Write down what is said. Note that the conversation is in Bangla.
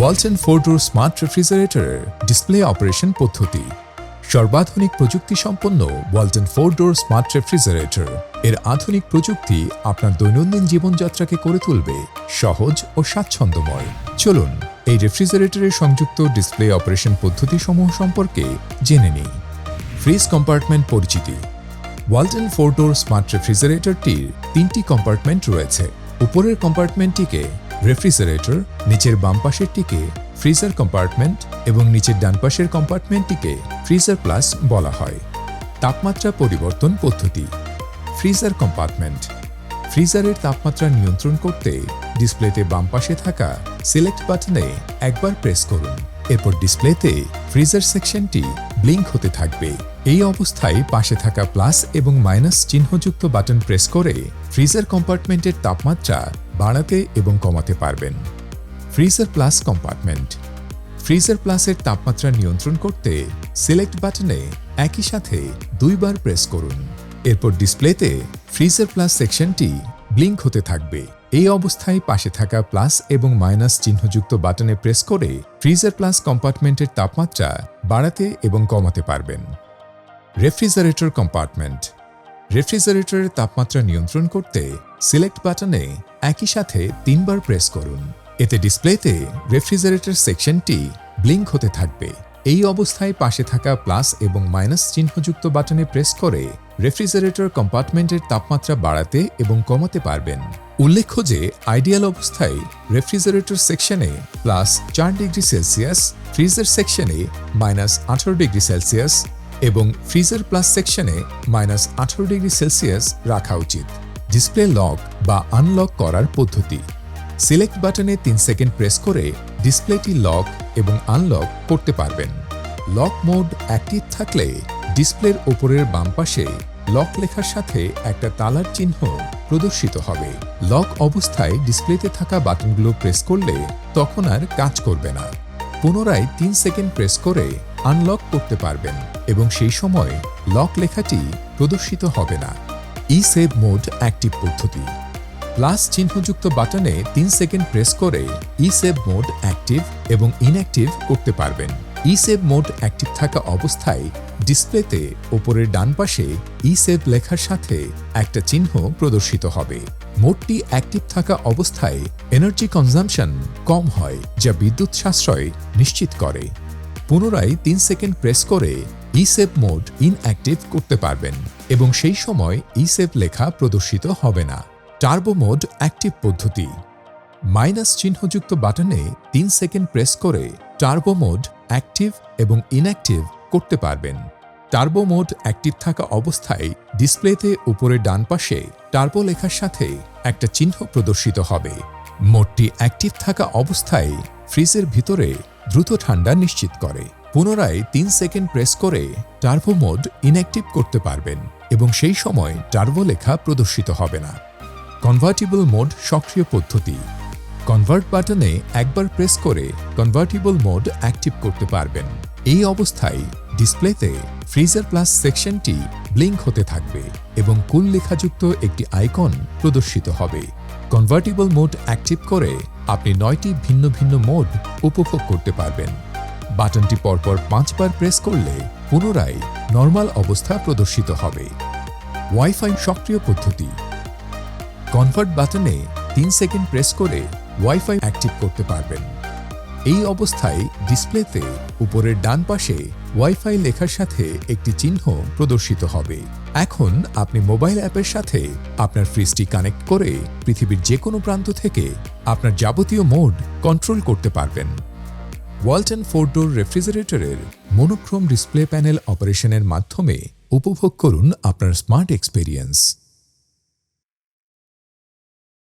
ওয়ালটন ফোর ডোর স্মার্ট রেফ্রিজারেটরের ডিসপ্লে অপারেশন পদ্ধতি। সর্বাধুনিক প্রযুক্তি সম্পন্ন Walton four door smart refrigerator. এর আধুনিক প্রযুক্তি আপনার দৈনন্দিন জীবনযাত্রাকে করে তুলবে সহজ ও স্বাচ্ছন্দ্যময়। চলুন, এই রেফ্রিজারেটরের সংযুক্ত ডিসপ্লে অপারেশন পদ্ধতি সমূহ সম্পর্কে জেনে নিই। ফ্রিজ কম্পার্টমেন্ট পরিচিতি। ওয়ালটন ফোর ডোর স্মার্ট রেফ্রিজারেটরটির তিনটি কম্পার্টমেন্ট রয়েছে। উপরের কম্পার্টমেন্টটিকে রেফ্রিজারেটর, নিচের বাম পাশেরটিকে ফ্রিজার কম্পার্টমেন্ট এবং নিচের ডান পাশের কম্পার্টমেন্টটিকে ফ্রিজার প্লাস বলা হয়। তাপমাত্রা পরিবর্তন পদ্ধতি। Freezer compartment. ফ্রিজারের তাপমাত্রা নিয়ন্ত্রণ করতে ডিসপ্লেতে বাম পাশে থাকা সিলেক্ট বাটনে একবার প্রেস করুন। এরপর ডিসপ্লেতে ফ্রিজার সেকশনটি ব্লিঙ্ক হতে থাকবে। এই অবস্থায় পাশে থাকা প্লাস এবং মাইনাস চিহ্নযুক্ত বাটন প্রেস করে ফ্রিজার কম্পার্টমেন্টের তাপমাত্রা বাড়াতে এবং কমাতে পারবেন। Freezer plus compartment. ফ্রিজার প্লাসের তাপমাত্রা নিয়ন্ত্রণ করতে সিলেক্ট বাটনে একই সাথে দুইবার প্রেস করুন। এরপর ডিসপ্লেতে ফ্রিজার প্লাস সেকশনটি ব্লিঙ্ক হতে থাকবে। এই অবস্থায় পাশে থাকা প্লাস এবং মাইনাস চিহ্নযুক্ত বাটনে প্রেস করে ফ্রিজার প্লাস কম্পার্টমেন্টের তাপমাত্রা বাড়াতে এবং কমাতে পারবেন। Refrigerator compartment. রেফ্রিজারেটরের তাপমাত্রা নিয়ন্ত্রণ করতে সিলেক্ট বাটনে একই সাথে তিনবার প্রেস করুন। এতে ডিসপ্লেতে রেফ্রিজারেটর সেকশনটি ব্লিঙ্ক হতে থাকবে। এই অবস্থায় পাশে থাকা প্লাস এবং মাইনাস চিহ্নযুক্ত বাটনে প্রেস করে রেফ্রিজারেটর কম্পার্টমেন্টের তাপমাত্রা বাড়াতে এবং কমাতে পারবেন। উল্লেখ্য যে, আইডিয়াল অবস্থায় রেফ্রিজারেটর সেকশনে প্লাস চার ডিগ্রি সেলসিয়াস, ফ্রিজার সেকশনে মাইনাস আঠারো ডিগ্রি সেলসিয়াস এবং ফ্রিজার প্লাস সেকশনে মাইনাস আঠারো ডিগ্রি সেলসিয়াস রাখা উচিত। ডিসপ্লে লক বা আনলক করার পদ্ধতি। সিলেক্ট বাটনে তিন সেকেন্ড প্রেস করে ডিসপ্লেটি লক এবং আনলক করতে পারবেন। লক মোড অ্যাক্টিভ থাকলে ডিসপ্লের ওপরের বাম পাশে লক লেখার সাথে একটা তালার চিহ্ন প্রদর্শিত হবে। লক অবস্থায় ডিসপ্লেতে থাকা বাটনগুলো প্রেস করলে তখন আর কাজ করবে না। পুনরায় তিন সেকেন্ড প্রেস করে আনলক করতে পারবেন এবং সেই সময় লক লেখাটি প্রদর্শিত হবে না। ই সেভ মোড অ্যাক্টিভ পদ্ধতি। প্লাস চিহ্নযুক্ত বাটনে তিন সেকেন্ড প্রেস করে ই সেভ মোড অ্যাক্টিভ এবং ইনঅ্যাক্টিভ করতে পারবেন। ই সেভ মোড অ্যাক্টিভ থাকা অবস্থায় ডিসপ্লেতে ওপরের ডান পাশে ই সেভ লেখার সাথে একটা চিহ্ন প্রদর্শিত হবে। মোডটি অ্যাক্টিভ থাকা অবস্থায় এনার্জি কনজামশন কম হয়, যা বিদ্যুৎ সাশ্রয় নিশ্চিত করে। পুনরায় তিন সেকেন্ড প্রেস করে ই সেভ মোড ইনঅ্যাক্টিভ করতে পারবেন এবং সেই সময় ই সেভ লেখা প্রদর্শিত হবে না। টার্বো মোড অ্যাক্টিভ পদ্ধতি। মাইনাস চিহ্নযুক্ত বাটনে তিন সেকেন্ড প্রেস করে টার্বো মোড অ্যাক্টিভ এবং ইনঅ্যাক্টিভ করতে পারবেন। টার্বো মোড অ্যাক্টিভ থাকা অবস্থায় ডিসপ্লেতে উপরে ডান পাশে টার্বো লেখার সাথে একটা চিহ্ন প্রদর্শিত হবে। মোডটি অ্যাক্টিভ থাকা অবস্থায় ফ্রিজের ভিতরে দ্রুত ঠান্ডা নিশ্চিত করে। পুনরায় তিন সেকেন্ড প্রেস করে টার্বো মোড ইনঅ্যাক্টিভ করতে পারবেন এবং সেই সময় টার্বো লেখা প্রদর্শিত হবে না। কনভার্টিবল মোড সক্রিয় পদ্ধতি। কনভার্ট বাটনে একবার প্রেস করে কনভার্টিবল মোড অ্যাক্টিভ করতে পারবেন। এই অবস্থায় ডিসপ্লেতে ফ্রিজার প্লাস সেকশনটি ব্লিঙ্ক হতে থাকবে এবং কুল লেখাযুক্ত একটি আইকন প্রদর্শিত হবে। কনভার্টিবল মোড অ্যাক্টিভ করে আপনি নয়টি ভিন্ন ভিন্ন মোড উপভোগ করতে পারবেন। বাটনটি পরপর পাঁচবার প্রেস করলে পুনরায় নর্মাল অবস্থা প্রদর্শিত হবে। ওয়াইফাই সক্রিয় পদ্ধতি। কনভার্ট বাটনে তিন সেকেন্ড প্রেস করে ওয়াইফাই অ্যাক্টিভ করতে পারবেন। এই অবস্থায় ডিসপ্লেতে উপরের ডান পাশে ওয়াইফাই লেখার সাথে একটি চিহ্ন প্রদর্শিত হবে। এখন আপনি মোবাইল অ্যাপের সাথে আপনার ফ্রিজটি কানেক্ট করে পৃথিবীর যে কোনো প্রান্ত থেকে আপনার যাবতীয় মোড কন্ট্রোল করতে পারবেন। ওয়ালটন ফোরডোর রেফ্রিজারেটরের মনোক্রোম ডিসপ্লে প্যানেল অপারেশনের মাধ্যমে উপভোগ করুন আপনার স্মার্ট এক্সপেরিয়েন্স।